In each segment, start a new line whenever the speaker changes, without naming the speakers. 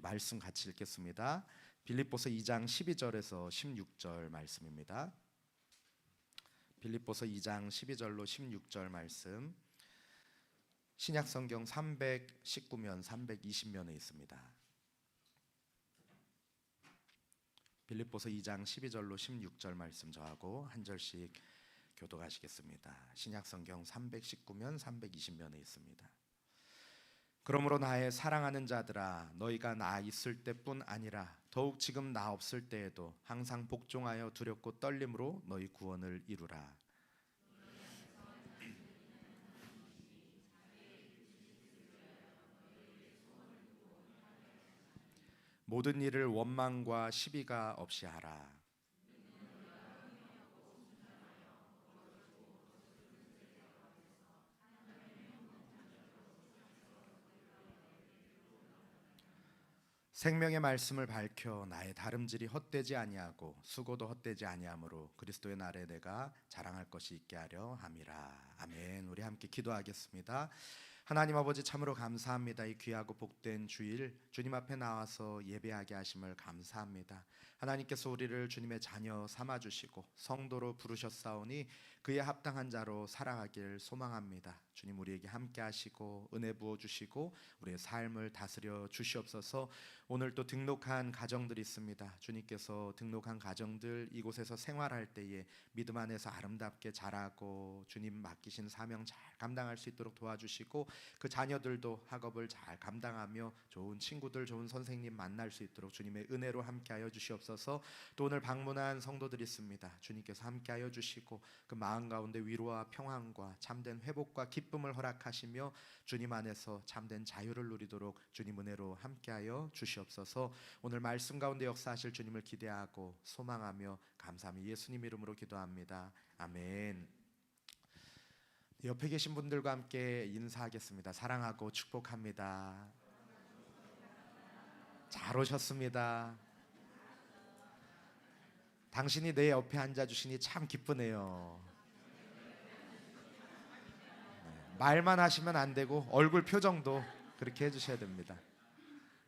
우리 말씀 같이 읽겠습니다. 빌립보서 2장 12절에서 16절 말씀입니다. 빌립보서 2장 12절로 16절 말씀. 신약 성경 319면 320면에 있습니다. 빌립보서 2장 12절로 16절 말씀 저하고 한 절씩 교독하시겠습니다. 신약 성경 319면 320면에 있습니다. 그러므로 나의 사랑하는 자들아 너희가 나 있을 때뿐 아니라 더욱 지금 나 없을 때에도 항상 복종하여 두렵고 떨림으로 너희 구원을 이루라. 모든 일을 원망과 시비가 없이 하라. 생명의 말씀을 밝혀 나의 다름질이 헛되지 아니하고 수고도 헛되지 아니하므로 그리스도의 날에 내가 자랑할 것이 있게 하려 함이라. 아멘. 우리 함께 기도하겠습니다. 하나님 아버지 참으로 감사합니다. 이 귀하고 복된 주일 주님 앞에 나와서 예배하게 하심을 감사합니다. 하나님께서 우리를 주님의 자녀 삼아 주시고 성도로 부르셨사오니 그에 합당한 자로 살아가길 소망합니다. 주님 우리에게 함께 하시고 은혜 부어 주시고 우리의 삶을 다스려 주시옵소서. 오늘 또 등록한 가정들이 있습니다. 주님께서 등록한 가정들 이곳에서 생활할 때에 믿음 안에서 아름답게 자라고 주님 맡기신 사명 잘 감당할 수 있도록 도와주시고 그 자녀들도 학업을 잘 감당하며 좋은 친구들, 좋은 선생님 만날 수 있도록 주님의 은혜로 함께하여 주시옵소서. 또 오늘 방문한 성도들이 있습니다. 주님께서 함께하여 주시고 그 마음 가운데 위로와 평안과 참된 회복과 기쁨을 허락하시며 주님 안에서 참된 자유를 누리도록 주님 은혜로 함께하여 주시옵소서. 오늘 말씀 가운데 역사하실 주님을 기대하고 소망하며 감사하며 예수님 이름으로 기도합니다. 아멘. 옆에 계신 분들과 함께 인사하겠습니다. 사랑하고 축복합니다. 잘 오셨습니다. 당신이 내 옆에 앉아 주시니 참 기쁘네요. 네, 말만 하시면 안 되고 얼굴 표정도 그렇게 해주셔야 됩니다.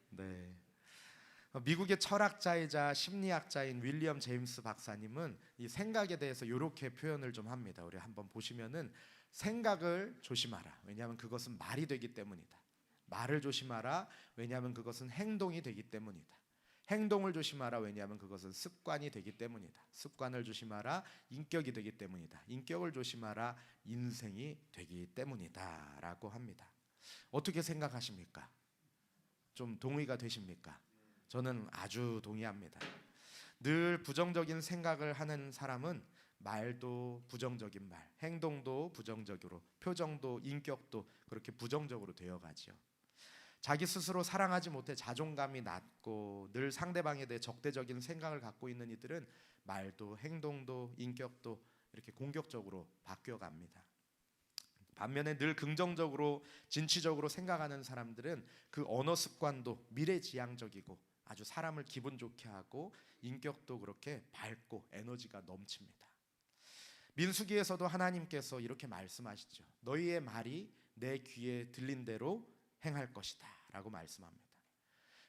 네. 미국의 철학자이자 심리학자인 윌리엄 제임스 박사님은 이 생각에 대해서 이렇게 표현을 좀 합니다. 우리 한번 보시면은 생각을 조심하라. 왜냐하면 그것은 말이 되기 때문이다. 말을 조심하라. 왜냐하면 그것은 행동이 되기 때문이다. 행동을 조심하라. 왜냐하면 그것은 습관이 되기 때문이다. 습관을 조심하라. 인격이 되기 때문이다. 인격을 조심하라. 인생이 되기 때문이다 라고 합니다. 어떻게 생각하십니까? 좀 동의가 되십니까? 저는 아주 동의합니다. 늘 부정적인 생각을 하는 사람은 말도 부정적인 말, 행동도 부정적으로, 표정도 인격도 그렇게 부정적으로 되어 가지요. 자기 스스로 사랑하지 못해 자존감이 낮고 늘 상대방에 대해 적대적인 생각을 갖고 있는 이들은 말도 행동도 인격도 이렇게 공격적으로 바뀌어 갑니다. 반면에 늘 긍정적으로 진취적으로 생각하는 사람들은 그 언어 습관도 미래지향적이고 아주 사람을 기분 좋게 하고 인격도 그렇게 밝고 에너지가 넘칩니다. 민수기에서도 하나님께서 이렇게 말씀하시죠. 너희의 말이 내 귀에 들린 대로 행할 것이다 라고 말씀합니다.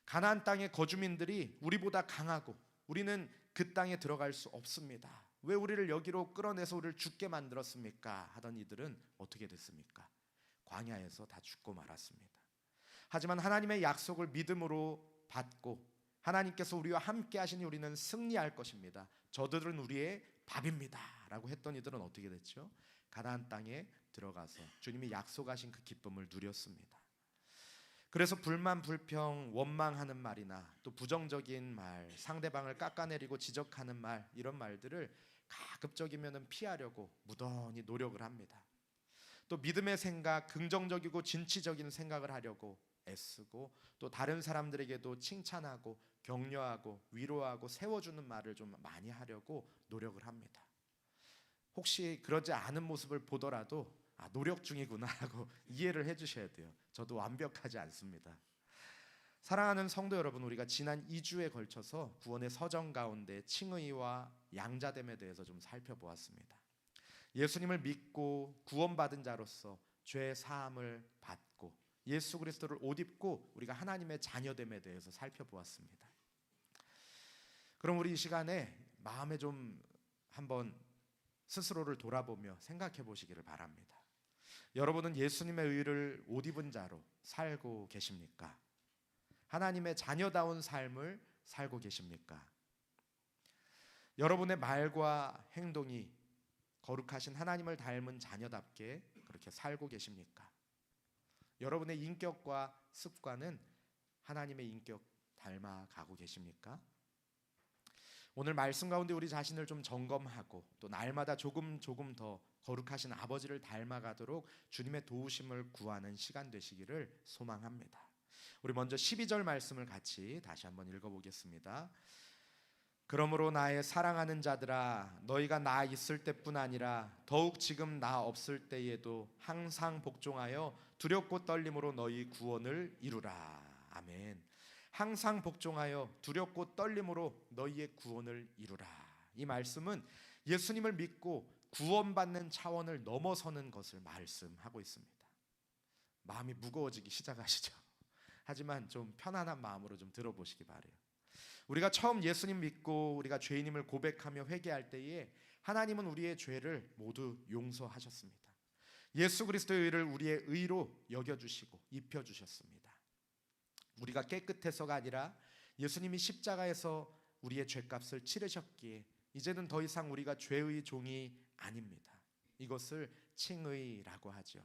가나안 땅의 거주민들이 우리보다 강하고 우리는 그 땅에 들어갈 수 없습니다. 왜 우리를 여기로 끌어내서 우리를 죽게 만들었습니까? 하던 이들은 어떻게 됐습니까? 광야에서 다 죽고 말았습니다. 하지만 하나님의 약속을 믿음으로 받고 하나님께서 우리와 함께 하시니 우리는 승리할 것입니다. 저들은 우리의 밥입니다라고 했던 이들은 어떻게 됐죠? 가나안 땅에 들어가서 주님이 약속하신 그 기쁨을 누렸습니다. 그래서 불만, 불평, 원망하는 말이나 또 부정적인 말, 상대방을 깎아내리고 지적하는 말 이런 말들을 가급적이면 피하려고 무던히 노력을 합니다. 또 믿음의 생각, 긍정적이고 진취적인 생각을 하려고 애쓰고 또 다른 사람들에게도 칭찬하고 격려하고 위로하고 세워주는 말을 좀 많이 하려고 노력을 합니다. 혹시 그러지 않은 모습을 보더라도 아, 노력 중이구나 하고 이해를 해주셔야 돼요. 저도 완벽하지 않습니다. 사랑하는 성도 여러분, 우리가 지난 2주에 걸쳐서 구원의 서정 가운데 칭의와 양자됨에 대해서 좀 살펴보았습니다. 예수님을 믿고 구원받은 자로서 죄 사함을 받고 예수 그리스도를 옷 입고 우리가 하나님의 자녀됨에 대해서 살펴보았습니다. 그럼 우리 이 시간에 마음에 좀 한번 스스로를 돌아보며 생각해 보시기를 바랍니다. 여러분은 예수님의 의를 옷 입은 자로 살고 계십니까? 하나님의 자녀다운 삶을 살고 계십니까? 여러분의 말과 행동이 거룩하신 하나님을 닮은 자녀답게 그렇게 살고 계십니까? 여러분의 인격과 습관은 하나님의 인격 닮아 가고 계십니까? 오늘 말씀 가운데 우리 자신을 좀 점검하고 또 날마다 조금 조금 더 거룩하신 아버지를 닮아가도록 주님의 도우심을 구하는 시간 되시기를 소망합니다. 우리 먼저 12절 말씀을 같이 다시 한번 읽어보겠습니다. 그러므로 나의 사랑하는 자들아 너희가 나 있을 때뿐 아니라 더욱 지금 나 없을 때에도 항상 복종하여 두렵고 떨림으로 너희 구원을 이루라 아멘 항상 복종하여 두렵고 떨림으로 너희의 구원을 이루라 이 말씀은 예수님을 믿고 구원받는 차원을 넘어서는 것을 말씀하고 있습니다 마음이 무거워지기 시작하시죠 하지만 좀 편안한 마음으로 좀 들어보시기 바래요 우리가 처음 예수님 믿고 우리가 죄인임을 고백하며 회개할 때에 하나님은 우리의 죄를 모두 용서하셨습니다. 예수 그리스도의 의를 우리의 의로 여겨 주시고 입혀 주셨습니다. 우리가 깨끗해서가 아니라 예수님이 십자가에서 우리의 죄값을 치르셨기에 이제는 더 이상 우리가 죄의 종이 아닙니다. 이것을 칭의라고 하죠.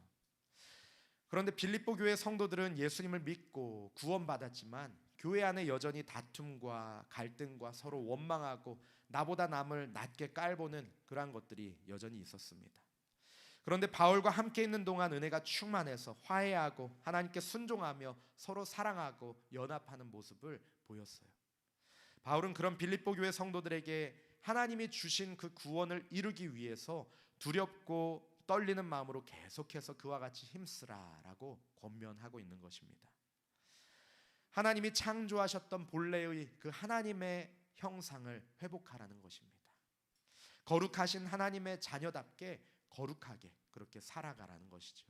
그런데 빌립보 교회 성도들은 예수님을 믿고 구원받았지만 교회 안에 여전히 다툼과 갈등과 서로 원망하고 나보다 남을 낮게 깔보는 그러한 것들이 여전히 있었습니다. 그런데 바울과 함께 있는 동안 은혜가 충만해서 화해하고 하나님께 순종하며 서로 사랑하고 연합하는 모습을 보였어요. 바울은 그런 빌립보 교회 성도들에게 하나님이 주신 그 구원을 이루기 위해서 두렵고 떨리는 마음으로 계속해서 그와 같이 힘쓰라라고 권면하고 있는 것입니다. 하나님이 창조하셨던 본래의 그 하나님의 형상을 회복하라는 것입니다. 거룩하신 하나님의 자녀답게 거룩하게 그렇게 살아가라는 것이죠.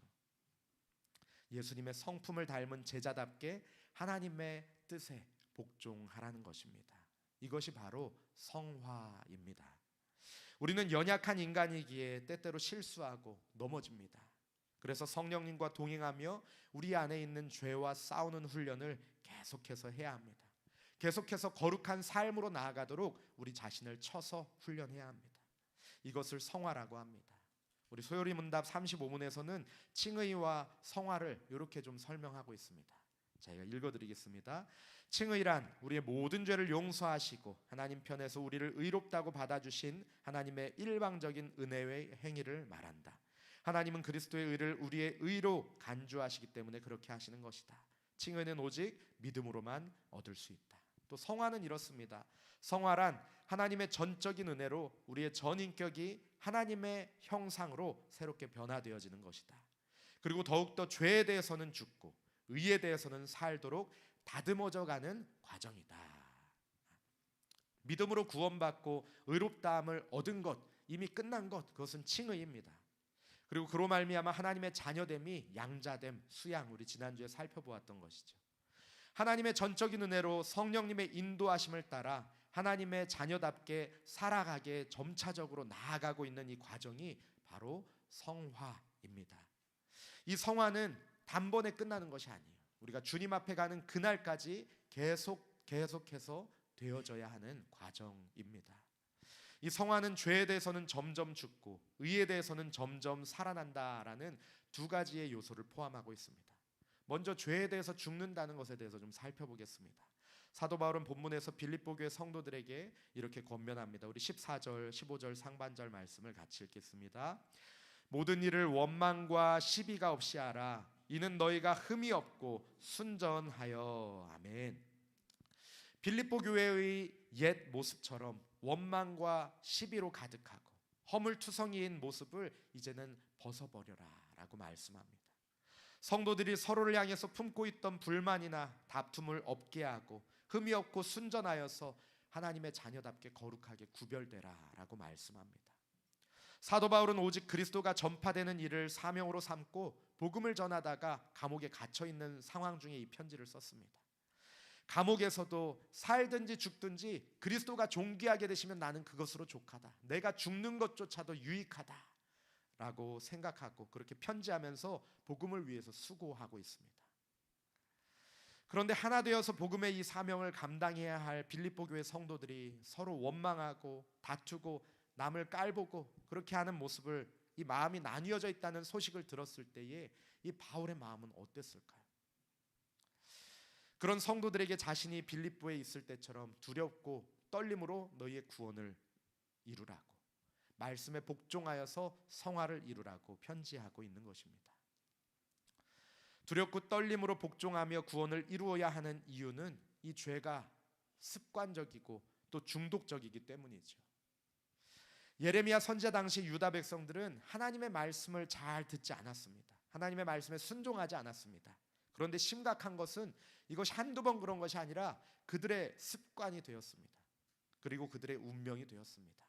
예수님의 성품을 닮은 제자답게 하나님의 뜻에 복종하라는 것입니다. 이것이 바로 성화입니다. 우리는 연약한 인간이기에 때때로 실수하고 넘어집니다. 그래서 성령님과 동행하며 우리 안에 있는 죄와 싸우는 훈련을 계속해서 해야 합니다. 계속해서 거룩한 삶으로 나아가도록 우리 자신을 쳐서 훈련해야 합니다. 이것을 성화라고 합니다. 우리 소요리 문답 35문에서는 칭의와 성화를 이렇게 좀 설명하고 있습니다. 제가 읽어드리겠습니다. 칭의란 우리의 모든 죄를 용서하시고 하나님 편에서 우리를 의롭다고 받아주신 하나님의 일방적인 은혜의 행위를 말한다. 하나님은 그리스도의 의를 우리의 의로 간주하시기 때문에 그렇게 하시는 것이다. 칭의는 오직 믿음으로만 얻을 수 있다. 또 성화는 이렇습니다. 성화란 하나님의 전적인 은혜로 우리의 전 인격이 하나님의 형상으로 새롭게 변화되어지는 것이다. 그리고 더욱더 죄에 대해서는 죽고 의에 대해서는 살도록 다듬어져 가는 과정이다. 믿음으로 구원받고 의롭다함을 얻은 것 이미 끝난 것 그것은 칭의입니다. 그리고 그로 말미암아 하나님의 자녀됨이 양자됨, 수양 우리 지난주에 살펴보았던 것이죠. 하나님의 전적인 은혜로 성령님의 인도하심을 따라 하나님의 자녀답게 살아가게 점차적으로 나아가고 있는 이 과정이 바로 성화입니다. 이 성화는 단번에 끝나는 것이 아니에요. 우리가 주님 앞에 가는 그날까지 계속 계속해서 되어져야 하는 과정입니다. 이 성화는 죄에 대해서는 점점 죽고 의에 대해서는 점점 살아난다라는 두 가지의 요소를 포함하고 있습니다. 먼저 죄에 대해서 죽는다는 것에 대해서 좀 살펴보겠습니다. 사도 바울은 본문에서 빌립보 교회 성도들에게 이렇게 권면합니다. 우리 14절, 15절 상반절 말씀을 같이 읽겠습니다. 모든 일을 원망과 시비가 없이 하라. 이는 너희가 흠이 없고 순전하여 아멘. 빌립보 교회의 옛 모습처럼 원망과 시비로 가득하고 허물투성이인 모습을 이제는 벗어버려라라고 말씀합니다. 성도들이 서로를 향해서 품고 있던 불만이나 다툼을 없게 하고 흠이 없고 순전하여서 하나님의 자녀답게 거룩하게 구별되라라고 말씀합니다. 사도 바울은 오직 그리스도가 전파되는 일을 사명으로 삼고 복음을 전하다가 감옥에 갇혀 있는 상황 중에 이 편지를 썼습니다. 감옥에서도 살든지 죽든지 그리스도가 존귀하게 되시면 나는 그것으로 족하다. 내가 죽는 것조차도 유익하다 라고 생각하고 그렇게 편지하면서 복음을 위해서 수고하고 있습니다. 그런데 하나 되어서 복음의 이 사명을 감당해야 할 빌립보 교회 성도들이 서로 원망하고 다투고 남을 깔보고 그렇게 하는 모습을 이 마음이 나뉘어져 있다는 소식을 들었을 때에 이 바울의 마음은 어땠을까요? 그런 성도들에게 자신이 빌립보에 있을 때처럼 두렵고 떨림으로 너희의 구원을 이루라고 말씀에 복종하여서 성화를 이루라고 편지하고 있는 것입니다. 두렵고 떨림으로 복종하며 구원을 이루어야 하는 이유는 이 죄가 습관적이고 또 중독적이기 때문이죠. 예레미야 선지자 당시 유다 백성들은 하나님의 말씀을 잘 듣지 않았습니다. 하나님의 말씀에 순종하지 않았습니다. 그런데 심각한 것은 이것이 한두 번 그런 것이 아니라 그들의 습관이 되었습니다. 그리고 그들의 운명이 되었습니다.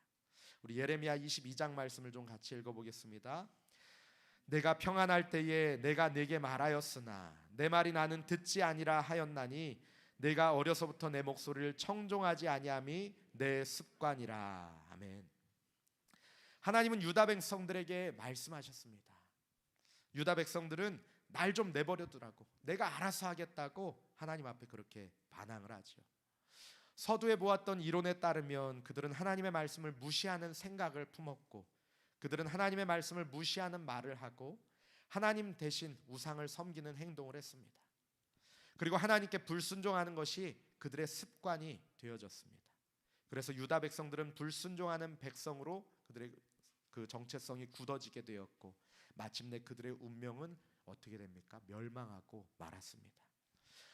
우리 예레미야 22장 말씀을 좀 같이 읽어보겠습니다. 내가 평안할 때에 내가 내게 말하였으나 내 말이 나는 듣지 아니라 하였나니 내가 어려서부터 내 목소리를 청종하지 아니함이 내 습관이라 아멘. 하나님은 유다 백성들에게 말씀하셨습니다. 유다 백성들은 날 좀 내버려 두라고 내가 알아서 하겠다고 하나님 앞에 그렇게 반항을 하죠. 서두에 보았던 이론에 따르면 그들은 하나님의 말씀을 무시하는 생각을 품었고 그들은 하나님의 말씀을 무시하는 말을 하고 하나님 대신 우상을 섬기는 행동을 했습니다. 그리고 하나님께 불순종하는 것이 그들의 습관이 되어졌습니다. 그래서 유다 백성들은 불순종하는 백성으로 그들의 그 정체성이 굳어지게 되었고 마침내 그들의 운명은 어떻게 됩니까? 멸망하고 말았습니다.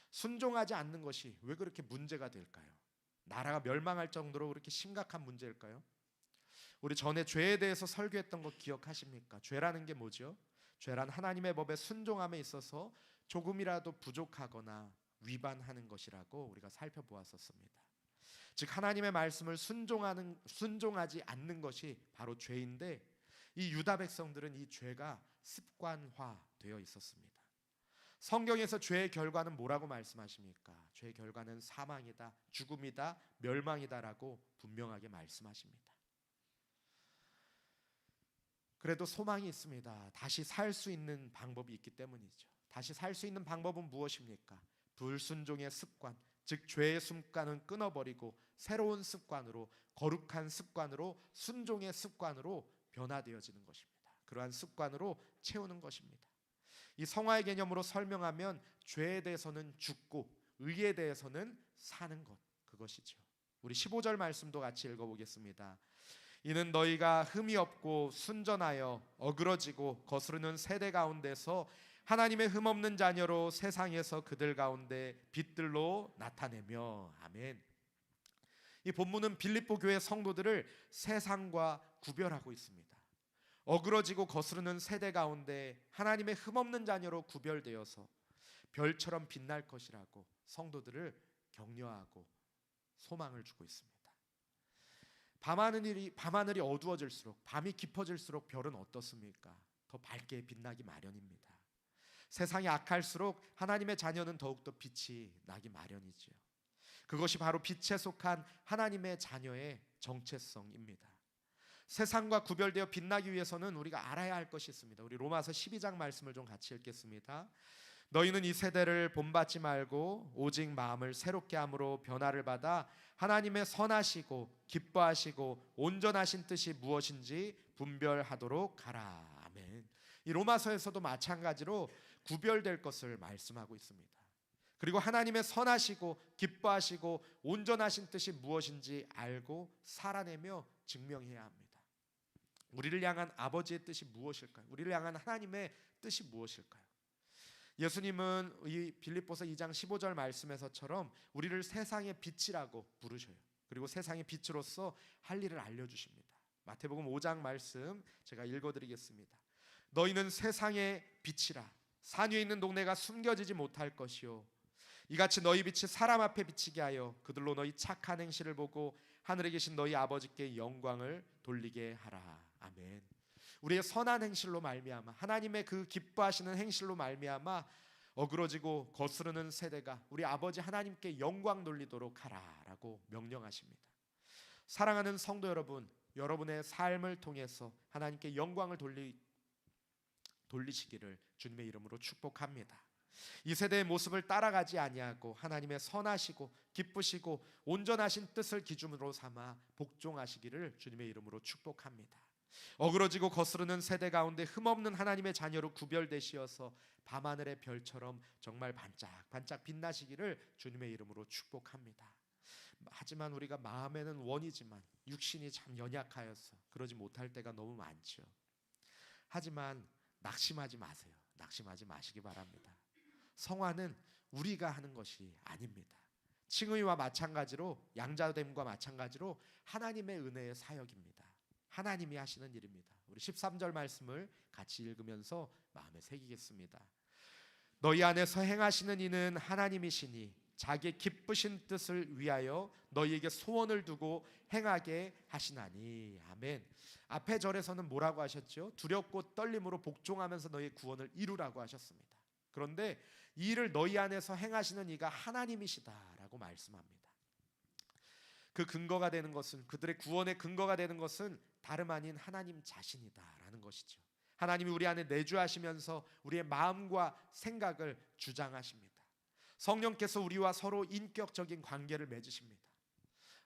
순종하지 않는 것이 왜 그렇게 문제가 될까요? 나라가 멸망할 정도로 그렇게 심각한 문제일까요? 우리 전에 죄에 대해서 설교했던 거 기억하십니까? 죄라는 게 뭐죠? 죄란 하나님의 법에 순종함에 있어서 조금이라도 부족하거나 위반하는 것이라고 우리가 살펴보았었습니다. 즉 하나님의 말씀을 순종하는 순종하지 않는 것이 바로 죄인데 이 유다 백성들은 이 죄가 습관화되어 있었습니다. 성경에서 죄의 결과는 뭐라고 말씀하십니까? 죄의 결과는 사망이다, 죽음이다, 멸망이다라고 분명하게 말씀하십니다. 그래도 소망이 있습니다. 다시 살 수 있는 방법이 있기 때문이죠. 다시 살 수 있는 방법은 무엇입니까? 불순종의 습관, 즉 죄의 습관은 끊어버리고 새로운 습관으로 거룩한 습관으로 순종의 습관으로 변화되어지는 것입니다. 그러한 습관으로 채우는 것입니다. 이 성화의 개념으로 설명하면 죄에 대해서는 죽고 의에 대해서는 사는 것 그것이죠. 우리 15절 말씀도 같이 읽어보겠습니다. 이는 너희가 흠이 없고 순전하여 어그러지고 거스르는 세대 가운데서 하나님의 흠 없는 자녀로 세상에서 그들 가운데 빛들로 나타내며 아멘. 이 본문은 빌립보 교회 성도들을 세상과 구별하고 있습니다. 어그러지고 거스르는 세대 가운데 하나님의 흠 없는 자녀로 구별되어서 별처럼 빛날 것이라고 성도들을 격려하고 소망을 주고 있습니다. 밤하늘이 밤하늘이 어두워질수록 밤이 깊어질수록 별은 어떻습니까? 더 밝게 빛나기 마련입니다. 세상이 악할수록 하나님의 자녀는 더욱더 빛이 나기 마련이지요. 그것이 바로 빛에 속한 하나님의 자녀의 정체성입니다. 세상과 구별되어 빛나기 위해서는 우리가 알아야 할 것이 있습니다. 우리 로마서 12장 말씀을 좀 같이 읽겠습니다. 너희는 이 세대를 본받지 말고 오직 마음을 새롭게 함으로 변화를 받아 하나님의 선하시고 기뻐하시고 온전하신 뜻이 무엇인지 분별하도록 가라. 아멘. 이 로마서에서도 마찬가지로 구별될 것을 말씀하고 있습니다. 그리고 하나님의 선하시고 기뻐하시고 온전하신 뜻이 무엇인지 알고 살아내며 증명해야 합니다. 우리를 향한 아버지의 뜻이 무엇일까요? 우리를 향한 하나님의 뜻이 무엇일까요? 예수님은 이 빌립보서 2장 15절 말씀에서처럼 우리를 세상의 빛이라고 부르셔요. 그리고 세상의 빛으로서 할 일을 알려 주십니다. 마태복음 5장 말씀 제가 읽어 드리겠습니다. 너희는 세상의 빛이라 산 위에 있는 동네가 숨겨지지 못할 것이요 이같이 너희 빛이 사람 앞에 비치게 하여 그들로 너희 착한 행실을 보고 하늘에 계신 너희 아버지께 영광을 돌리게 하라. 아멘. 우리의 선한 행실로 말미암아 하나님의 그 기뻐하시는 행실로 말미암아 어그러지고 거스르는 세대가 우리 아버지 하나님께 영광 돌리도록 하라라고 명령하십니다. 사랑하는 성도 여러분, 여러분의 삶을 통해서 하나님께 영광을 돌리 돌리시기를 주님의 이름으로 축복합니다. 이 세대의 모습을 따라가지 아니하고 하나님의 선하시고 기쁘시고 온전하신 뜻을 기준으로 삼아 복종하시기를 주님의 이름으로 축복합니다. 어그러지고 거스르는 세대 가운데 흠없는 하나님의 자녀로 구별되시어서 밤하늘의 별처럼 정말 반짝반짝 빛나시기를 주님의 이름으로 축복합니다. 하지만 우리가 마음에는 원이지만 육신이 참 연약하여서 그러지 못할 때가 너무 많죠. 하지만 낙심하지 마세요. 낙심하지 마시기 바랍니다. 성화는 우리가 하는 것이 아닙니다. 칭의와 마찬가지로 양자됨과 마찬가지로 하나님의 은혜의 사역입니다. 하나님이 하시는 일입니다. 우리 13절 말씀을 같이 읽으면서 마음에 새기겠습니다. 너희 안에서 행하시는 이는 하나님이시니 자기 기쁘신 뜻을 위하여 너희에게 소원을 두고 행하게 하시나니 아멘. 앞에 절에서는 뭐라고 하셨죠? 두렵고 떨림으로 복종하면서 너희 구원을 이루라고 하셨습니다. 그런데 이 일을 너희 안에서 행하시는 이가 하나님이시다라고 말씀합니다. 그 근거가 되는 것은 그들의 구원의 근거가 되는 것은 다름 아닌 하나님 자신이다라는 것이죠. 하나님이 우리 안에 내주하시면서 우리의 마음과 생각을 주장하십니다. 성령께서 우리와 서로 인격적인 관계를 맺으십니다.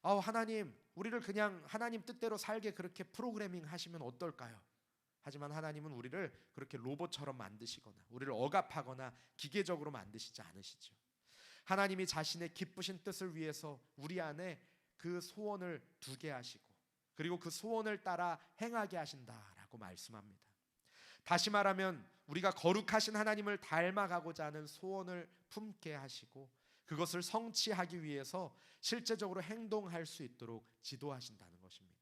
아, 하나님, 우리를 그냥 하나님 뜻대로 살게 그렇게 프로그래밍 하시면 어떨까요? 하지만 하나님은 우리를 그렇게 로봇처럼 만드시거나 우리를 억압하거나 기계적으로 만드시지 않으시죠. 하나님이 자신의 기쁘신 뜻을 위해서 우리 안에 그 소원을 두게 하시고 그리고 그 소원을 따라 행하게 하신다라고 말씀합니다. 다시 말하면 우리가 거룩하신 하나님을 닮아가고자 하는 소원을 품게 하시고 그것을 성취하기 위해서 실제적으로 행동할 수 있도록 지도하신다는 것입니다.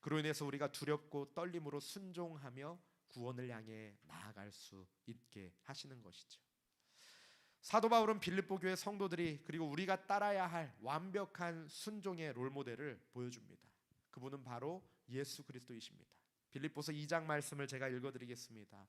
그로 인해서 우리가 두렵고 떨림으로 순종하며 구원을 향해 나아갈 수 있게 하시는 것이죠. 사도 바울은 빌립보 교회 성도들이 그리고 우리가 따라야 할 완벽한 순종의 롤 모델을 보여줍니다. 그분은 바로 예수 그리스도이십니다. 빌립보서 2장 말씀을 제가 읽어 드리겠습니다.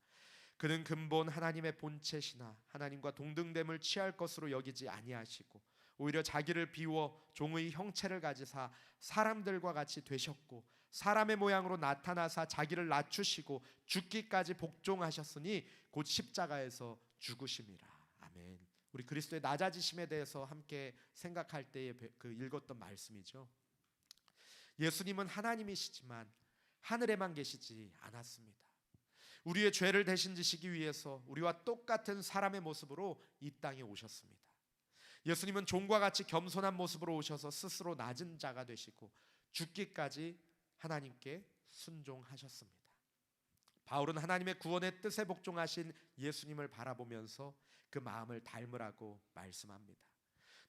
그는 근본 하나님의 본체시나 하나님과 동등됨을 취할 것으로 여기지 아니하시고 오히려 자기를 비워 종의 형체를 가지사 사람들과 같이 되셨고 사람의 모양으로 나타나사 자기를 낮추시고 죽기까지 복종하셨으니 곧 십자가에서 죽으심이라. 아멘. 우리 그리스도의 낮아지심에 대해서 함께 생각할 때에 그 읽었던 말씀이죠. 예수님은 하나님이시지만 하늘에만 계시지 않았습니다. 우리의 죄를 대신 지시기 위해서 우리와 똑같은 사람의 모습으로 이 땅에 오셨습니다. 예수님은 종과 같이 겸손한 모습으로 오셔서 스스로 낮은 자가 되시고 죽기까지 하나님께 순종하셨습니다. 바울은 하나님의 구원의 뜻에 복종하신 예수님을 바라보면서 그 마음을 닮으라고 말씀합니다.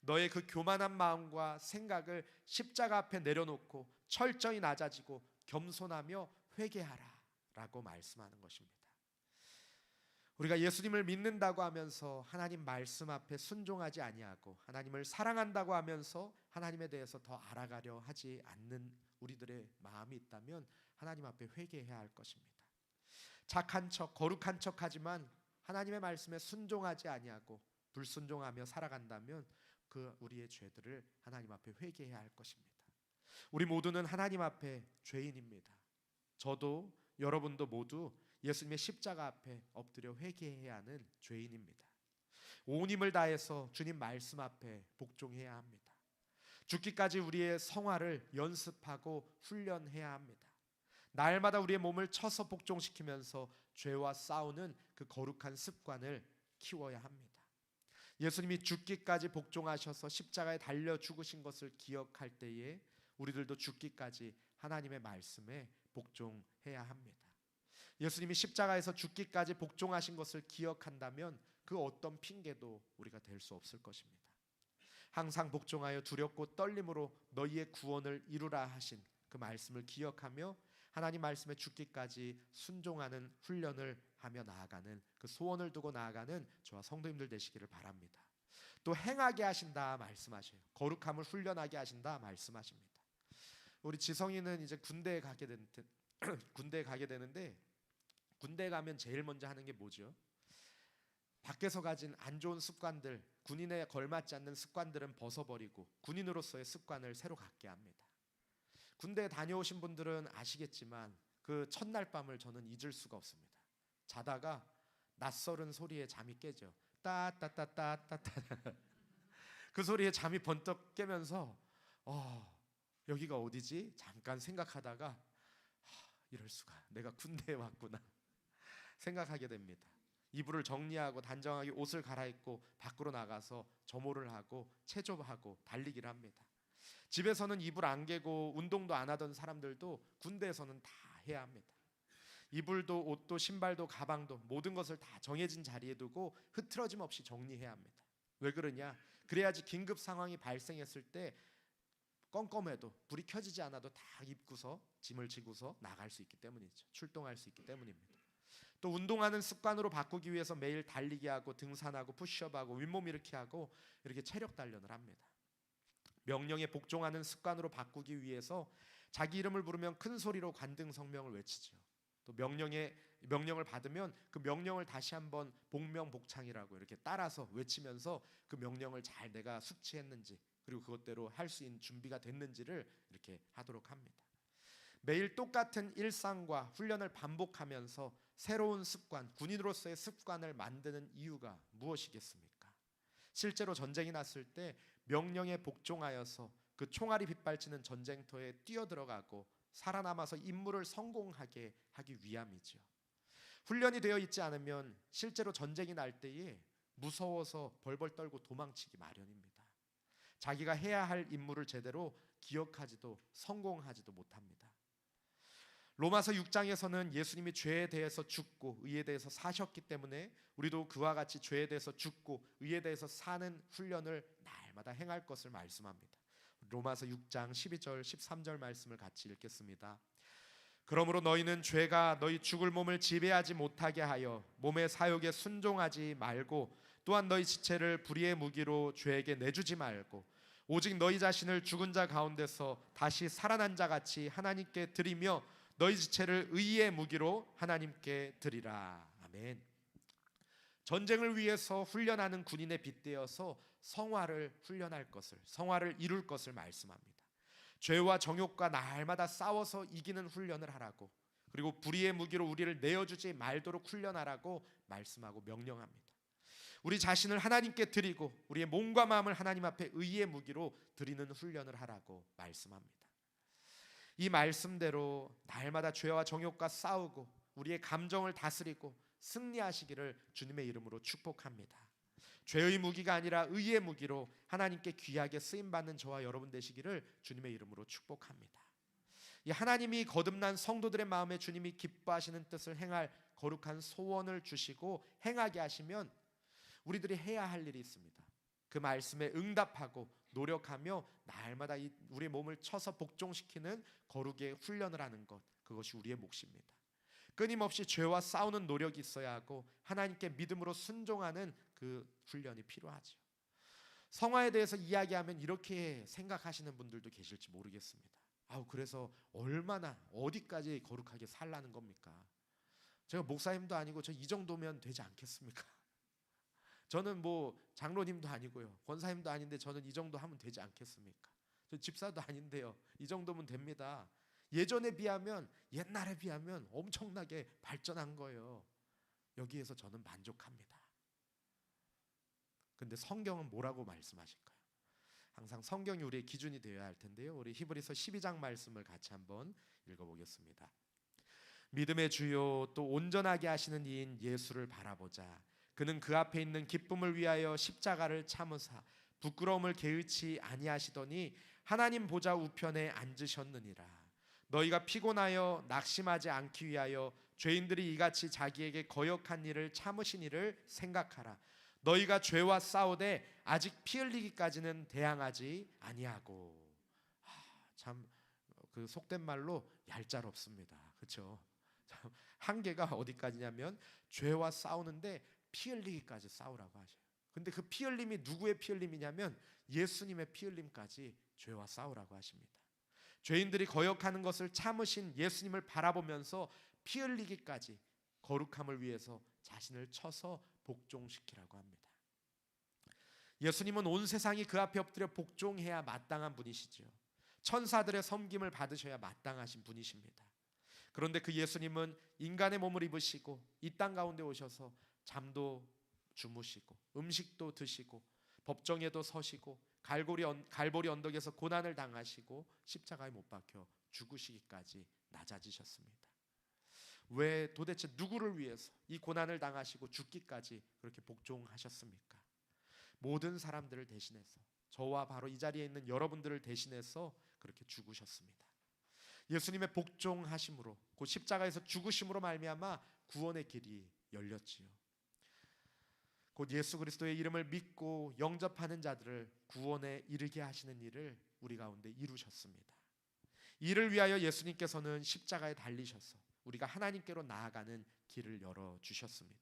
너의 그 교만한 마음과 생각을 십자가 앞에 내려놓고 철저히 낮아지고 겸손하며 회개하라 라고 말씀하는 것입니다. 우리가 예수님을 믿는다고 하면서 하나님 말씀 앞에 순종하지 아니하고 하나님을 사랑한다고 하면서 하나님에 대해서 더 알아가려 하지 않는 우리들의 마음이 있다면 하나님 앞에 회개해야 할 것입니다. 착한 척, 거룩한 척하지만 하나님의 말씀에 순종하지 아니하고 불순종하며 살아간다면 그 우리의 죄들을 하나님 앞에 회개해야 할 것입니다. 우리 모두는 하나님 앞에 죄인입니다. 저도 여러분도 모두 예수님의 십자가 앞에 엎드려 회개해야 하는 죄인입니다. 온 힘을 다해서 주님 말씀 앞에 복종해야 합니다. 죽기까지 우리의 성화를 연습하고 훈련해야 합니다. 날마다 우리의 몸을 쳐서 복종시키면서 죄와 싸우는 그 거룩한 습관을 키워야 합니다. 예수님이 죽기까지 복종하셔서 십자가에 달려 죽으신 것을 기억할 때에 우리들도 죽기까지 하나님의 말씀에 복종해야 합니다. 예수님이 십자가에서 죽기까지 복종하신 것을 기억한다면 그 어떤 핑계도 우리가 될 수 없을 것입니다. 항상 복종하여 두렵고 떨림으로 너희의 구원을 이루라 하신 그 말씀을 기억하며 하나님 말씀에 죽기까지 순종하는 훈련을 하며 나아가는 그 소원을 두고 나아가는 저와 성도님들 되시기를 바랍니다. 또 행하게 하신다 말씀하셔요. 거룩함을 훈련하게 하신다 말씀하십니다. 우리 지성이는 이제 군대에 가게 된 군대에 가게 되는데 군대 가면 제일 먼저 하는 게 뭐죠? 밖에서 가진 안 좋은 습관들, 군인에 걸맞지 않는 습관들은 벗어버리고 군인으로서의 습관을 새로 갖게 합니다. 군대 다녀오신 분들은 아시겠지만 그 첫날 밤을 저는 잊을 수가 없습니다. 자다가 낯설은 소리에 잠이 깨죠. 따따따따따따 그 소리에 잠이 번쩍 깨면서 어, 여기가 어디지? 잠깐 생각하다가 하, 이럴 수가 내가 군대에 왔구나 생각하게 됩니다. 이불을 정리하고 단정하게 옷을 갈아입고 밖으로 나가서 점호를 하고 체조하고 달리기를 합니다. 집에서는 이불 안 개고 운동도 안 하던 사람들도 군대에서는 다 해야 합니다. 이불도 옷도 신발도 가방도 모든 것을 다 정해진 자리에 두고 흐트러짐 없이 정리해야 합니다. 왜 그러냐? 그래야지 긴급 상황이 발생했을 때 껌껌해도 불이 켜지지 않아도 다 입고서 짐을 지고서 나갈 수 있기 때문이죠. 출동할 수 있기 때문입니다. 또 운동하는 습관으로 바꾸기 위해서 매일 달리기 하고 등산하고 푸시업하고 윗몸 일으키 하고 이렇게 체력 단련을 합니다. 명령에 복종하는 습관으로 바꾸기 위해서 자기 이름을 부르면 큰 소리로 관등 성명을 외치죠. 또 명령에 명령을 받으면 그 명령을 다시 한번 복명복창이라고 이렇게 따라서 외치면서 그 명령을 잘 내가 숙지했는지 그리고 그것대로 할 수 있는 준비가 됐는지를 이렇게 하도록 합니다. 매일 똑같은 일상과 훈련을 반복하면서 새로운 습관, 군인으로서의 습관을 만드는 이유가 무엇이겠습니까? 실제로 전쟁이 났을 때 명령에 복종하여서 그 총알이 빗발치는 전쟁터에 뛰어들어가고 살아남아서 임무를 성공하게 하기 위함이죠. 훈련이 되어 있지 않으면 실제로 전쟁이 날 때에 무서워서 벌벌 떨고 도망치기 마련입니다. 자기가 해야 할 임무를 제대로 기억하지도 성공하지도 못합니다. 로마서 6장에서는 예수님이 죄에 대해서 죽고 의에 대해서 사셨기 때문에 우리도 그와 같이 죄에 대해서 죽고 의에 대해서 사는 훈련을 날마다 행할 것을 말씀합니다. 로마서 6장 12절 13절 말씀을 같이 읽겠습니다. 그러므로 너희는 죄가 너희 죽을 몸을 지배하지 못하게 하여 몸의 사욕에 순종하지 말고 또한 너희 지체를 불의의 무기로 죄에게 내주지 말고 오직 너희 자신을 죽은 자 가운데서 다시 살아난 자 같이 하나님께 드리며 너희 지체를 의의 무기로 하나님께 드리라. 아멘. 전쟁을 위해서 훈련하는 군인에 빗대어서 성화를 훈련할 것을 성화를 이룰 것을 말씀합니다. 죄와 정욕과 날마다 싸워서 이기는 훈련을 하라고 그리고 불의의 무기로 우리를 내어주지 말도록 훈련하라고 말씀하고 명령합니다. 우리 자신을 하나님께 드리고 우리의 몸과 마음을 하나님 앞에 의의 무기로 드리는 훈련을 하라고 말씀합니다. 이 말씀대로 날마다 죄와 정욕과 싸우고 우리의 감정을 다스리고 승리하시기를 주님의 이름으로 축복합니다. 죄의 무기가 아니라 의의 무기로 하나님께 귀하게 쓰임 받는 저와 여러분 되시기를 주님의 이름으로 축복합니다. 이 하나님이 거듭난 성도들의 마음에 주님이 기뻐하시는 뜻을 행할 거룩한 소원을 주시고 행하게 하시면 우리들이 해야 할 일이 있습니다. 그 말씀에 응답하고 노력하며 날마다 우리 몸을 쳐서 복종시키는 거룩의 훈련을 하는 것 그것이 우리의 몫입니다. 끊임없이 죄와 싸우는 노력이 있어야 하고 하나님께 믿음으로 순종하는 그 훈련이 필요하죠. 성화에 대해서 이야기하면 이렇게 생각하시는 분들도 계실지 모르겠습니다. 아우 그래서 얼마나 어디까지 거룩하게 살라는 겁니까? 제가 목사님도 아니고 저 이 정도면 되지 않겠습니까? 저는 뭐 장로님도 아니고요. 권사님도 아닌데 저는 이 정도 하면 되지 않겠습니까? 저 집사도 아닌데요. 이 정도면 됩니다. 예전에 비하면 옛날에 비하면 엄청나게 발전한 거예요. 여기에서 저는 만족합니다. 근데 성경은 뭐라고 말씀하실까요? 항상 성경이 우리의 기준이 되어야 할 텐데요. 우리 히브리서 12장 말씀을 같이 한번 읽어 보겠습니다. 믿음의 주요 또 온전하게 하시는 이인 예수를 바라보자. 그는 그 앞에 있는 기쁨을 위하여 십자가를 참으사 부끄러움을 개의치 아니하시더니 하나님 보좌 우편에 앉으셨느니라. 너희가 피곤하여 낙심하지 않기 위하여 죄인들이 이같이 자기에게 거역한 일을 참으신 일을 생각하라. 너희가 죄와 싸우되 아직 피 흘리기까지는 대항하지 아니하고. 참 그 속된 말로 얄짤없습니다. 그렇죠? 한계가 어디까지냐면 죄와 싸우는데 피 흘리기까지 싸우라고 하셔요. 근데 그 피 흘림이 누구의 피 흘림이냐면 예수님의 피 흘림까지 죄와 싸우라고 하십니다. 죄인들이 거역하는 것을 참으신 예수님을 바라보면서 피 흘리기까지 거룩함을 위해서 자신을 쳐서 복종시키라고 합니다. 예수님은 온 세상이 그 앞에 엎드려 복종해야 마땅한 분이시죠. 천사들의 섬김을 받으셔야 마땅하신 분이십니다. 그런데 그 예수님은 인간의 몸을 입으시고 이 땅 가운데 오셔서 잠도 주무시고 음식도 드시고 법정에도 서시고 갈고리 언, 갈보리 언덕에서 고난을 당하시고 십자가에 못 박혀 죽으시기까지 낮아지셨습니다. 왜 도대체 누구를 위해서 이 고난을 당하시고 죽기까지 그렇게 복종하셨습니까? 모든 사람들을 대신해서 저와 바로 이 자리에 있는 여러분들을 대신해서 그렇게 죽으셨습니다. 예수님의 복종하심으로 그 십자가에서 죽으심으로 말미암아 구원의 길이 열렸지요. 곧 예수 그리스도의 이름을 믿고 영접하는 자들을 구원에 이르게 하시는 일을 우리 가운데 이루셨습니다. 이를 위하여 예수님께서는 십자가에 달리셔서 우리가 하나님께로 나아가는 길을 열어 주셨습니다.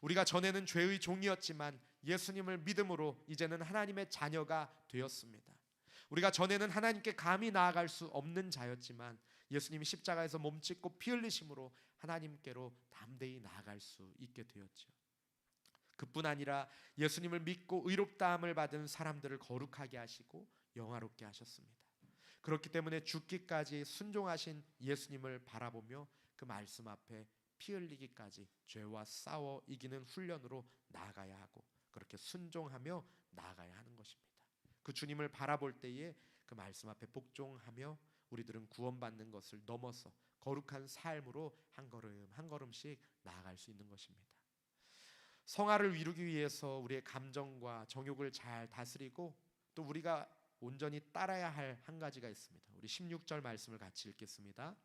우리가 전에는 죄의 종이었지만 예수님을 믿음으로 이제는 하나님의 자녀가 되었습니다. 우리가 전에는 하나님께 감히 나아갈 수 없는 자였지만 예수님이 십자가에서 몸짓고 피 흘리심으로 하나님께로 담대히 나아갈 수 있게 되었죠. 그뿐 아니라 예수님을 믿고 의롭다함을 받은 사람들을 거룩하게 하시고 영화롭게 하셨습니다. 그렇기 때문에 죽기까지 순종하신 예수님을 바라보며 그 말씀 앞에 피 흘리기까지 죄와 싸워 이기는 훈련으로 나아가야 하고 그렇게 순종하며 나아가야 하는 것입니다. 그 주님을 바라볼 때에 그 말씀 앞에 복종하며 우리들은 구원받는 것을 넘어서 거룩한 삶으로 한 걸음 한 걸음씩 나아갈 수 있는 것입니다. 성화를 이루기 위해서 우리의 감정과 정욕을 잘 다스리고 또 우리가 온전히 따라야 할 한 가지가 있습니다. 우리 16절 말씀을 같이 읽겠습니다.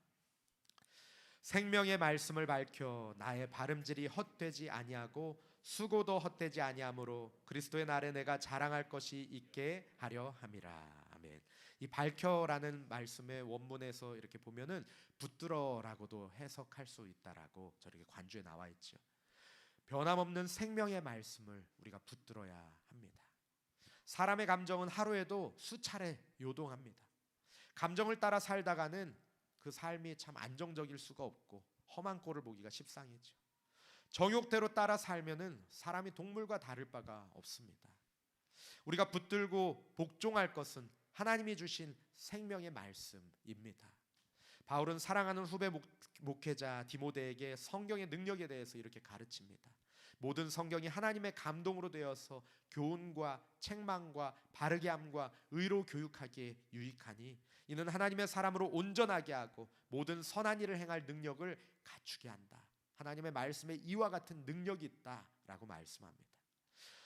생명의 말씀을 밝혀 나의 발음질이 헛되지 아니하고 수고도 헛되지 아니하므로 그리스도의 날에 내가 자랑할 것이 있게 하려 함이라. 아멘. 이 밝혀라는 말씀의 원문에서 이렇게 보면은 붙들어라고도 해석할 수 있다라고 저렇게 관주에 나와 있죠. 변함없는 생명의 말씀을 우리가 붙들어야 합니다. 사람의 감정은 하루에도 수차례 요동합니다. 감정을 따라 살다가는 그 삶이 참 안정적일 수가 없고 험한 꼴을 보기가 십상이죠. 정욕대로 따라 살면은 사람이 동물과 다를 바가 없습니다. 우리가 붙들고 복종할 것은 하나님이 주신 생명의 말씀입니다. 바울은 사랑하는 후배 목, 목회자 디모데에게 성경의 능력에 대해서 이렇게 가르칩니다. 모든 성경이 하나님의 감동으로 되어서 교훈과 책망과 바르게 함과 의로 교육하기에 유익하니 이는 하나님의 사람으로 온전하게 하고 모든 선한 일을 행할 능력을 갖추게 한다. 하나님의 말씀에 이와 같은 능력이 있다라고 말씀합니다.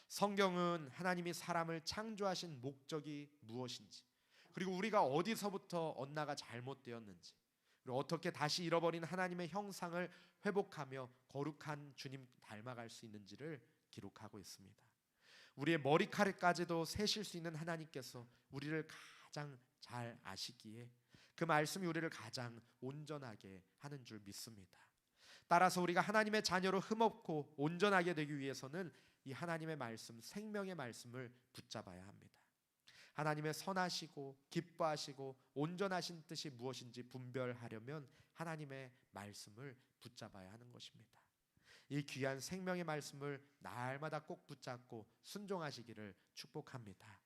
성경은 하나님이 사람을 창조하신 목적이 무엇인지 그리고 우리가 어디서부터 언나가 잘못되었는지 그리고 어떻게 다시 잃어버린 하나님의 형상을 회복하며 거룩한 주님 닮아갈 수 있는지를 기록하고 있습니다. 우리의 머리카락까지도 세실 수 있는 하나님께서 우리를 가장 잘 아시기에 그 말씀이 우리를 가장 온전하게 하는 줄 믿습니다. 따라서 우리가 하나님의 자녀로 흠없고 온전하게 되기 위해서는 이 하나님의 말씀, 생명의 말씀을 붙잡아야 합니다. 하나님의 선하시고 기뻐하시고 온전하신 뜻이 무엇인지 분별하려면 하나님의 말씀을 붙잡아야 하는 것입니다. 이 귀한 생명의 말씀을 날마다 꼭 붙잡고 순종하시기를 축복합니다.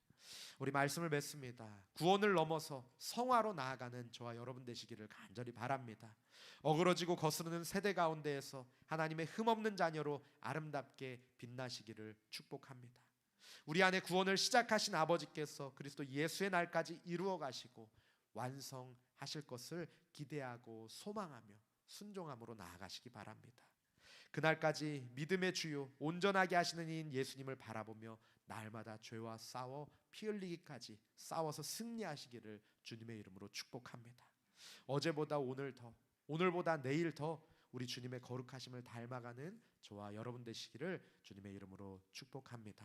우리 말씀을 맺습니다. 구원을 넘어서 성화로 나아가는 저와 여러분 되시기를 간절히 바랍니다. 어그러지고 거스르는 세대 가운데에서 하나님의 흠없는 자녀로 아름답게 빛나시기를 축복합니다. 우리 안에 구원을 시작하신 아버지께서 그리스도 예수의 날까지 이루어 가시고 완성하실 것을 기대하고 소망하며 순종함으로 나아가시기 바랍니다. 그날까지 믿음의 주요 온전하게 하시는 이인 예수님을 바라보며 날마다 죄와 싸워 피 흘리기까지 싸워서 승리하시기를 주님의 이름으로 축복합니다. 어제보다 오늘 더 오늘보다 내일 더 우리 주님의 거룩하심을 닮아가는 저와 여러분 되시기를 주님의 이름으로 축복합니다.